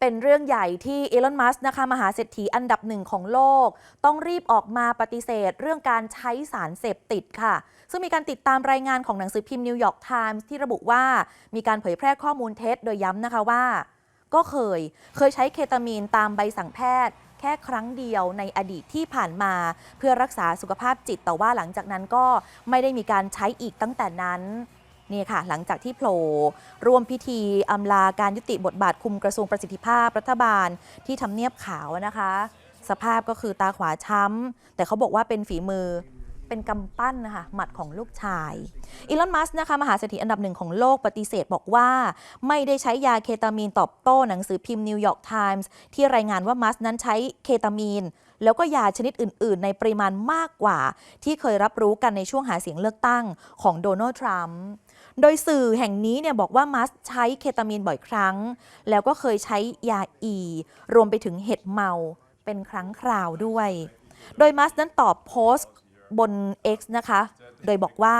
เป็นเรื่องใหญ่ที่อีลอน มัสนะคะมหาเศรษฐีอันดับหนึ่งของโลก ต้องรีบออกมาปฏิเสธ เรื่องการใช้สารเสพติดค่ะ ซึ่งมีการติดตามรายงานของหนังสือพิมพ์นิวยอร์กไทมส์ที่ระบุว่ามีการเผยแพร่ข้อมูลเท็จโดยย้ำนะคะว่า ก็เคยเคยใช้เคตามีนตามใบสั่งแพทย์แค่ครั้งเดียวในอดีตที่ผ่านมา เพื่อรักษาสุขภาพจิตแต่ว่าหลังจากนั้นก็ไม่ได้มีการใช้อีกตั้งแต่นั้น นี่ค่ะ หลังจากที่โผล่ร่วมพิธีอำลาการยุติบทบาทคุมกระทรวงประสิทธิภาพรัฐบาลที่ทำเนียบขาวนะคะ สภาพก็คือตาขวาช้ำ แต่เขาบอกว่าเป็นฝีมือเป็นกำปั้นนะคะหมัดของลูกชายอีลอนมัสก์นะคะมหาเศรษฐีอันดับหนึ่งของโลกปฏิเสธบอกว่า ไม่ได้ใช้ยาเคตามีนตอบโต้หนังสือพิมพ์นิวยอร์กไทมส์ที่รายงานว่ามัสก์นั้นใช้เคตามีน แล้วก็ยาชนิดอื่น ๆ ในปริมาณมากกว่า ที่เคยรับรู้กันในช่วงหาเสียงเลือกตั้งของโดนัลด์ทรัมป์ โดยสื่อแห่งนี้เนี่ยบอกว่ามัสใช้เคตามีนบ่อยครั้ง แล้วก็เคยใช้ยาอี รวมไปถึงเห็ดเมาเป็นครั้งคราวด้วย โดยมัสนั้นตอบโพสต์บน X นะคะ โดยบอกว่า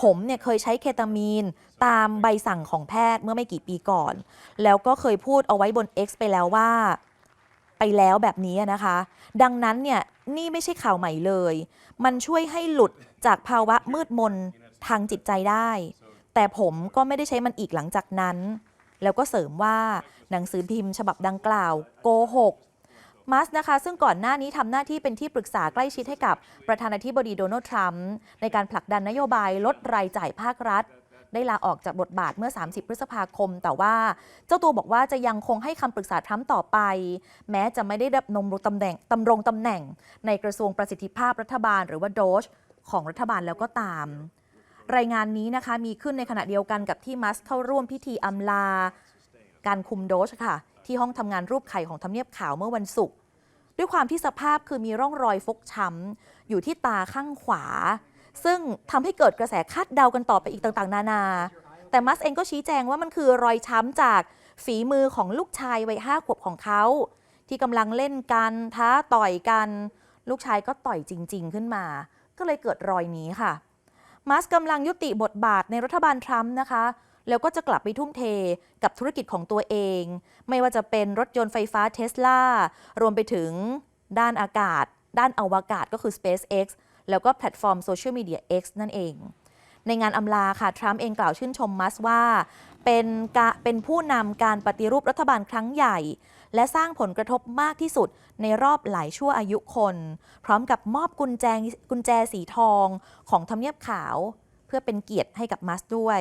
ผมเนี่ยเคยใช้เคตามีนตามใบสั่งของแพทย์เมื่อไม่กี่ปีก่อน แล้วก็เคยพูดเอาไว้บน X ไปแล้วว่า ไปแล้วแบบนี้นะคะ ดังนั้นเนี่ยนี่ไม่ใช่ข่าวใหม่เลย มันช่วยให้หลุดจากภาวะมืดมนทางจิตใจได้ แต่ผมก็ไม่ได้ใช้มันอีกหลังจากนั้น แล้วก็เสริมว่าหนังสือพิมพ์ฉบับดังกล่าวโกหกมัสนะคะซึ่งก่อนหน้านี้ทำหน้าที่เป็นที่ปรึกษาใกล้ชิดให้กับประธานาธิบดีโดนัลด์ทรัมป์ในการผลักดันนโยบายลดรายจ่ายภาครัฐ ได้ลาออกจากบทบาทเมื่อ 30 พฤษภาคม แต่ว่าเจ้าตัวบอกว่าจะยังคงให้คำปรึกษาทรัมป์ต่อไป แม้จะไม่ได้ดำรงตำแหน่งตำรงตำแหน่ง ในกระทรวงประสิทธิภาพรัฐบาล หรือว่าโดชของรัฐบาลแล้วก็ตาม รายงานนี้นะคะมีขึ้นในขณะเดียวกันกับที่มัสเข้าร่วมพิธีอำลา การคุมโดชค่ะ ที่ห้องทำงานรูปไข่ของทำเนียบขาวเมื่อวันศุกร์ด้วยความที่สภาพคือมีร่องรอยฟกช้ำอยู่ที่ตาข้างขวา ซึ่งทำให้เกิดกระแสคาดเดากันต่อไปอีกต่างๆ นานา แต่มัสเองก็ชี้แจงว่ามันคือรอยช้ำจากฝีมือของลูกชายวัยห้าขวบของเขา ที่กำลังเล่นกันท้าต่อยกัน ลูกชายก็ต่อยจริง ๆ ขึ้นมา ก็เลยเกิดรอยนี้ค่ะ มัสกำลังยุติบทบาทในรัฐบาลทรัมป์นะคะ แล้วก็จะกลับไปทุ่มเทกับธุรกิจของตัวเอง ไม่ว่าจะเป็นรถยนต์ไฟฟ้าเทสลารวมไปถึงด้านอากาศ ด้านอวกาศก็คือ SpaceX แล้วก็แพลตฟอร์มโซเชียลมีเดีย X นั่นเอง ในงานอำลาค่ะ ทรัมป์เองกล่าวชื่นชมมัสว่า เป็นกะเป็นผู้นำการปฏิรูปรัฐบาลครั้งใหญ่ และสร้างผลกระทบมากที่สุดในรอบหลายชั่วอายุคน พร้อมกับมอบกุญแจกุญแจสีทองของทำเนียบขาว เพื่อเป็นเกียรติให้กับมัสด้วย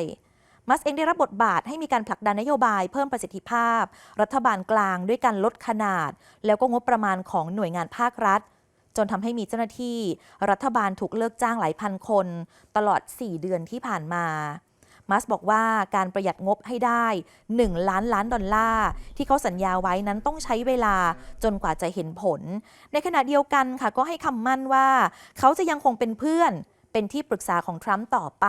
มัสเองได้รับบทบาทให้มีการผลักดันนโยบายเพิ่มประสิทธิภาพ รัฐบาลกลางด้วยการลดขนาด แล้วก็งบประมาณของหน่วยงานภาครัฐ จนทำให้มีเจ้าหน้าที่ รัฐบาลถูกเลิกจ้างหลายพันคน ตลอด 4 เดือนที่ผ่านมา มัสบอกว่าการประหยัดงบให้ได้ 1 ล้านล้านดอลลาร์ ที่เขาสัญญาไว้นั้นต้องใช้เวลาจนกว่าจะเห็นผล ในขณะเดียวกันค่ะก็ให้คำมั่นว่า เขาจะยังคงเป็นเพื่อน เป็นที่ปรึกษาของทรัมป์ต่อไป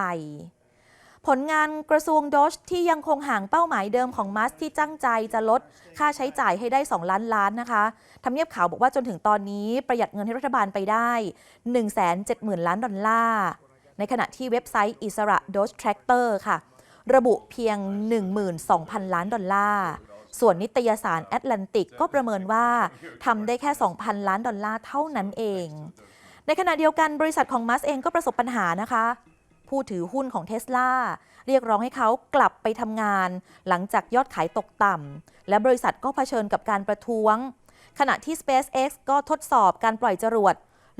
ผลงานกระทรวงโดชที่ยังคงห่างเป้าหมายเดิมของมัสที่ตั้งใจจะลดค่าใช้จ่ายให้ได้ 2 ล้านล้านนะคะทำเนียบข่าวบอกว่าจนถึงตอนนี้ประหยัดเงินให้รัฐบาลไปได้ 170,000 ล้านดอลลาร์ ในขณะที่เว็บไซต์อิสระ Doge Tractor ค่ะ ระบุเพียง 12,000 ล้านดอลลาร์ ส่วนนิตยสารแอตแลนติกก็ประเมินว่าทำได้แค่ 2,000 ล้านดอลลาร์เท่านั้นเอง ในขณะเดียวกันบริษัทของมัสเองก็ประสบปัญหานะคะ ผู้ถือหุ้นของเทสลาเรียกร้องให้เขากลับไปทำงาน หลังจากยอดขายตกต่ำและบริษัทก็เผชิญกับการประท้วง ขณะที่ SpaceX ก็ทดสอบการปล่อยจรวด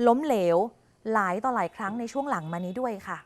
ล้มเหลว หลายต่อหลายครั้งในช่วงหลังมานี้ด้วยค่ะ